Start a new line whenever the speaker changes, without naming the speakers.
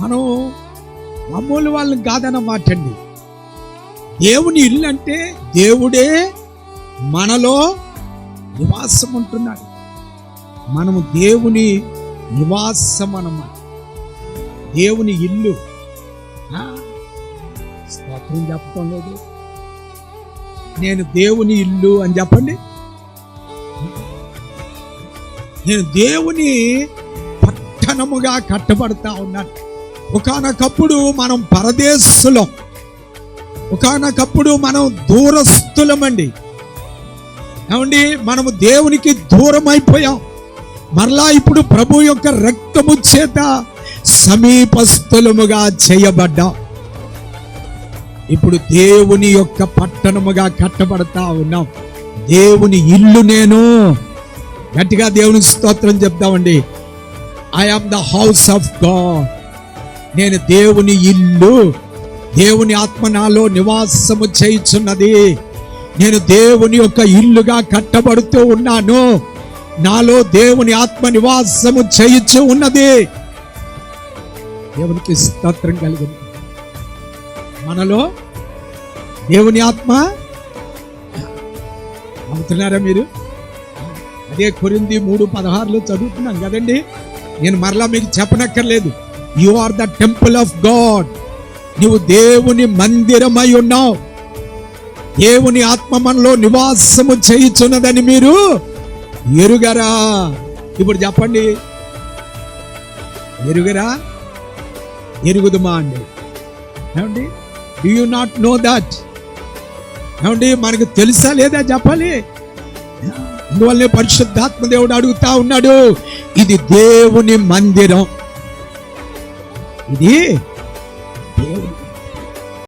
మనం మామూలు వాళ్ళని కాదన్నమాట అండి దేవుని ఇల్లు అంటే దేవుడే మనలో నివాసం ఉంటున్నాడు మనము దేవుని నివాసం అన్నమాట దేవుని ఇల్లు. స్తోత్రం చెప్పటం లేదు. నేను దేవుని ఇల్లు అని చెప్పండి. నేను దేవుని పట్టణముగా కట్టబడతా ఉన్నాను ఒకనకప్పుడు మనం పరదేశులం. ఒకనకప్పుడు మనం దూరస్తులమండి ఏమండి? మనము దేవునికి దూరం అయిపోయాం మరలా ఇప్పుడు ప్రభు యొక్క రక్తము చేత సమీపస్థులముగా చేయబడ్డాం. ఇప్పుడు దేవుని యొక్క పట్టణముగా కట్టబడతా ఉన్నాం. దేవుని ఇల్లు నేను. గట్టిగా దేవుని స్తోత్రం చెప్తామండి I am the house of God నేను దేవుని ఇల్లు. దేవుని ఆత్మ నాలో నివాసము చేయుచున్నది. నేను దేవుని యొక్క ఇల్లుగా కట్టబడుతూ ఉన్నాను. నాలో దేవుని ఆత్మ నివాసము చేయుచు ఉన్నది. దేవునికి స్తోత్రం కలిగింది మనలో దేవుని ఆత్మ అవుతున్నారా మీరు? అదే కొరింది మూడు పదహారులో చదువుతున్నాం కదండి. నేను మరలా మీకు చెప్పనక్కర్లేదు. You are the temple of God నువ్వు దేవుని మందిరమై ఉన్నావు. దేవుని ఆత్మ మనలో నివాసము చేయుచున్నదని మీరు ఎరుగరా? ఇప్పుడు చెప్పండి. ఎరుగరా? ఎరుగుదుమా అండి. ఏమండి? Do you not know that ఏమండి మనకు తెలుసా లేదా చెప్పాలి? అందువల్లే పరిశుద్ధాత్మ దేవుడు అడుగుతా ఉన్నాడు. ఇది దేవుని మందిరం. ఇది